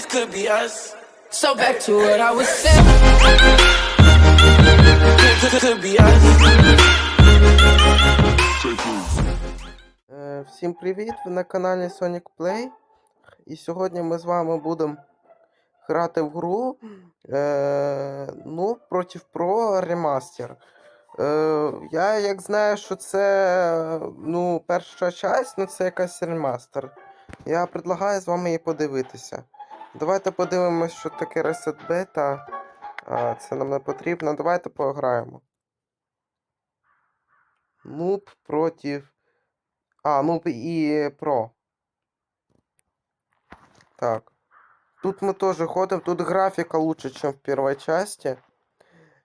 this could be us. So back to what I was saying. Could, could be us. Е, Всім привіт! Ви на каналі Sonic Play. І сьогодні ми з вами будемо грати в гру е, ну, проти Pro ремастер. Е, я як знаю, що це ну, перша часть, ну це якась ремастер. Я предлагаю з вами її подивитися. Давайте подивимось, що таке Reset Beta. А, це нам не потрібно. Давайте пограємо. Нуб проти а, нуб і про. Так. Тут ми теж ходим. Тут графіка лучше, чем в первой части.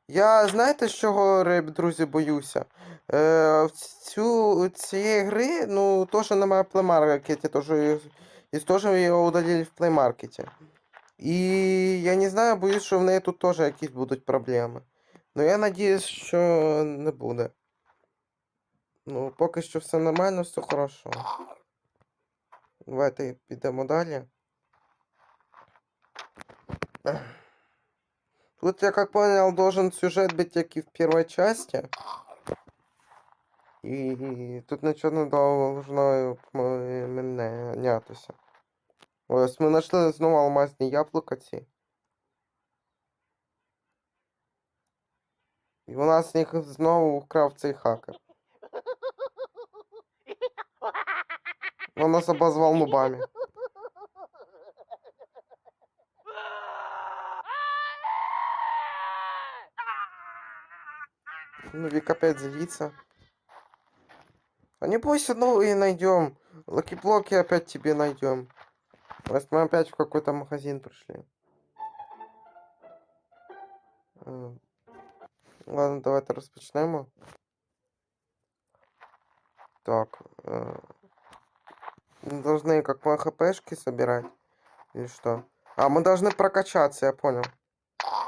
Я знаєте, з чого, друзі, боюся? Е, цю, цієї гри, ну, теж немає в плеймаркеті, тож і теж його удалили в плеймаркеті. І я не знаю, боюсь, що в неї тут теж якісь будуть проблеми. Ну я надіюсь, що не буде. Ну, поки що все нормально, все хорошо. Давайте підемо далі. Тут, я как понял, должен сюжет быть, як и в первой части. І тут нічого не должно менятися. Ось ми знайшли знову алмазні яблука ці. І у нас з них знову вкрав цей хакер. Он нас обозвал нубами. Ну, Вик опять злится. А не бойся, новые найдем. Лаки-блоки опять тебе найдем. Может, мы опять в какой-то магазин пришли. А. Ладно, давайте розпочнемо. Так. э, должны как мы хпшки собирать. Или что? А, мы должны прокачаться, я понял.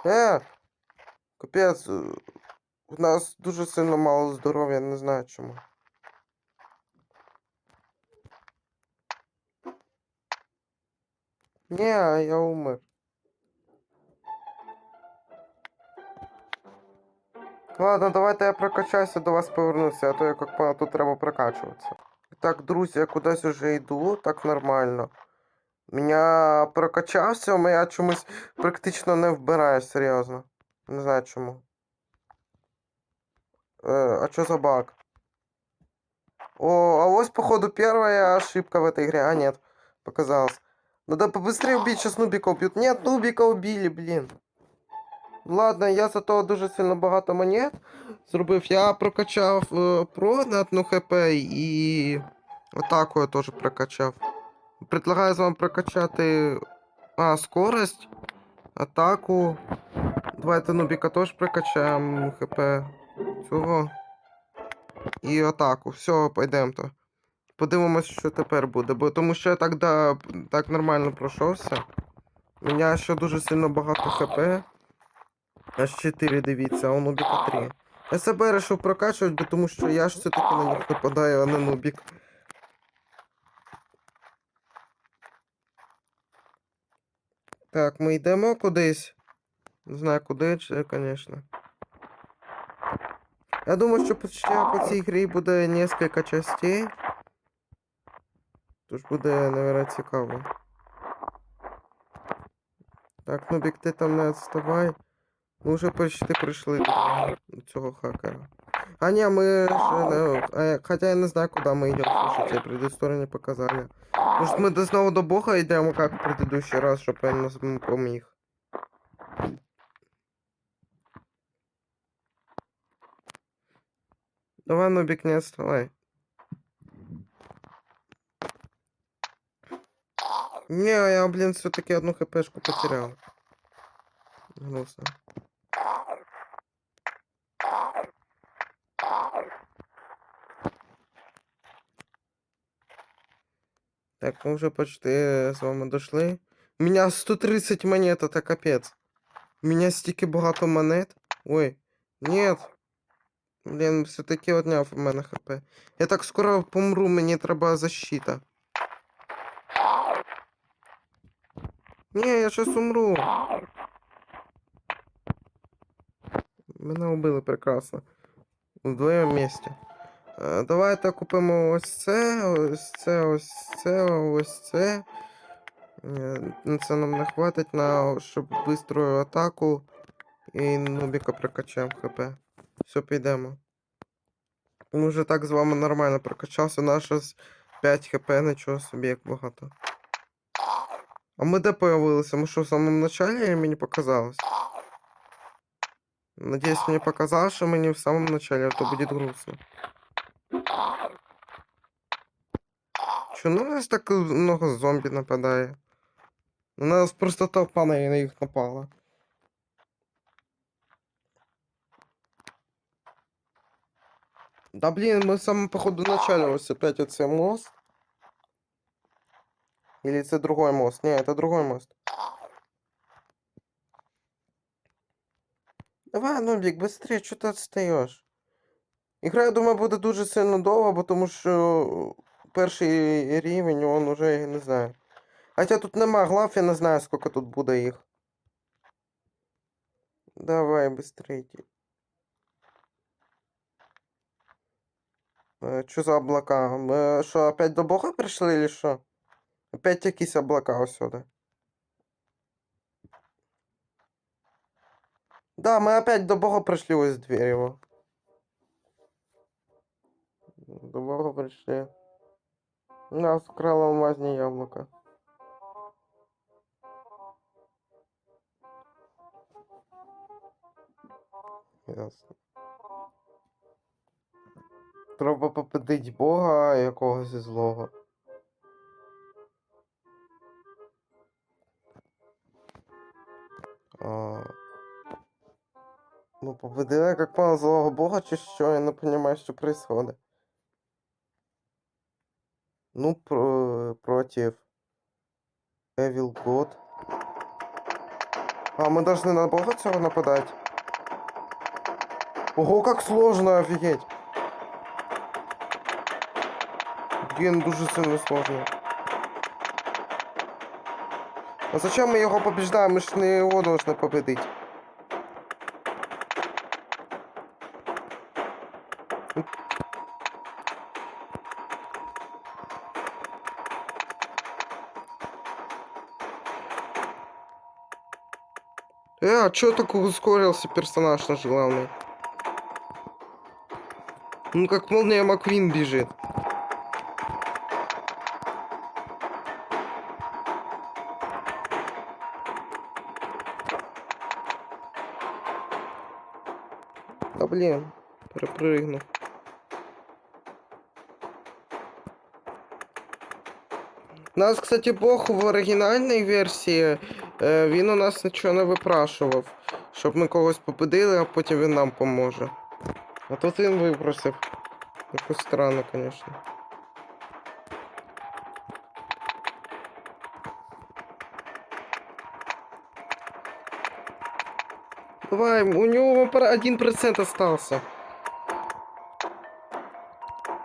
Э! Капец. У нас дуже сильно мало здоров'я, не знаю чому. Не, я умер. Ладно, давайте я прокачаюся, до вас повернуся, а то я как понял, тут треба прокачуватися. Так, друзі, я кудись уже йду, так нормально. Меня прокачався, але я чомусь практично не вбираю, серйозно. Не знаю чому. Э, а что за баг? О, а ось, походу, первая ошибка в этой игре. А, нет, показалось. Надо побыстрее убить, сейчас Нубика убьют. Нет, Нубика убили, блин. Ладно, я зато дуже сильно багато монет зробив. Я прокачав е, про на одну хп і атаку я теж прокачав. Предлагаю з вами прокачати а, скорость, атаку. Давайте Нубіка теж прокачаємо хп цього. І атаку. Все, пойдемо то. Подивимось, що тепер буде. Бо тому що я так, да, так нормально пройшовся. У мене ще дуже сильно багато хп. Аж 4 дивіться, а у Нубіка 3. Я себе вирішив прокачувати, бо тому що я ж все-таки на них нападаю, а не Нубік. Так, ми йдемо кудись. Не знаю куди, чи, звісно. Я думаю, що по, ще по цій грі буде несколько частей. Тож буде, наверное, цікаво. Так, Нубік, ти там не відставай. Ми вже почти прийшли до цього хакера. А ні, ми ще не... А, я- Хоча я не знаю, куди ми йдемо, слушайте, предыстория не показали. Может, мы до снова до бога йдемо, как в предыдущий раз, щоб він нас м- поміг. Давай, Нубик, не отставай. Не, я, блин, все-таки одну хпшку потерял. Грустно. Так, мы уже почти с вами дошли. У меня 130 монет, это капец. У меня стільки багато монет. Ой, нет. Блін, все-таки одняв у мене хп. Я так скоро помру, мені треба защита. Ні, я щас умру. Мене убили прекрасно. Вдвоєм місті. Е, Давайте купимо ось це, ось це, ось це, ось це. Е, ну, Це нам не хватить на щоб бистру атаку. І нубіка прокачаємо хп. Все, підемо. Ми вже так з вами нормально прокачався. Наше з 5 хп, нічого собі як багато. А ми де появилися? Ми що, в самому началі мені показалось? Надеюсь, мне показалось, мы не в самом начале, а то будет грустно. Чё, ну у нас так много зомби нападает? На нас просто толпа на них напала. Да блин, мы в самом походу начале ось опять оце мост. Или это другой мост? Не, это другой мост. Давай, Нубік, быстрее, що ти відстаєш? Ігра, я думаю, буде дуже сильно довго, бо тому що перший рівень, он уже, я не знаю. Хоча тут нема глав, я не знаю, скільки тут буде їх. Давай, быстрее. Що за облака? Ми що, опять до Бога прийшли, или що? Опять якісь облака ось. Да, мы опять до Бога пришли ось дверь его. До Бога пришли. Нас вкрало алмазне яблоко. Ясно. Треба попитить Бога якогось злого. А... Ну, победила какого злого бога, чи що? Я не понимаю, що происходит. Ну, про... против Evil God. А, мы должны на бога цього нападать? Ого, как сложно, офигеть! Блін, дуже сильно сложно. А зачем ми його побіждаємо? Ми ж не його должны победить. Э, а чё так ускорился персонаж наш главный? Ну как молния Маквин бежит. Да блин, У Нас, кстати, Бог в оригінальній версії, е, він у нас нічого не випрашував, щоб ми когось победили, а потім він нам поможе. А тут він випросив. Якось странно, звісно. Давай, у него пара- 1% остался.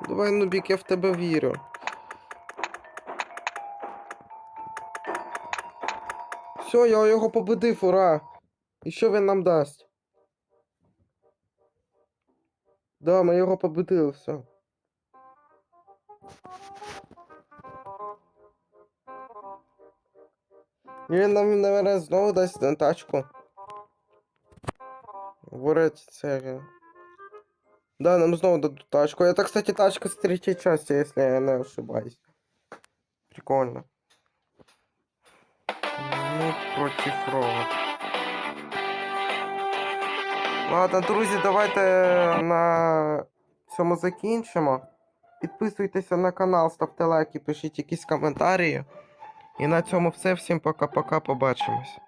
Давай, Нубік, я в тебе вірю. Все, я його победив, ура! І що він нам дасть? Да, ми його победили, все. Він нам, наверное, знову дасть на тачку. Говорить, це. Да, нам знову дадуть тачку. Это, кстати, тачка с третьей части, если я не ошибаюсь. Прикольно. Ну, против рога. Ладно, друзі, давайте на цьому закінчимо. Підписуйтеся на канал, ставте лайки, пишіть якісь коментарі. І на цьому все. Всім пока-пока, побачимось.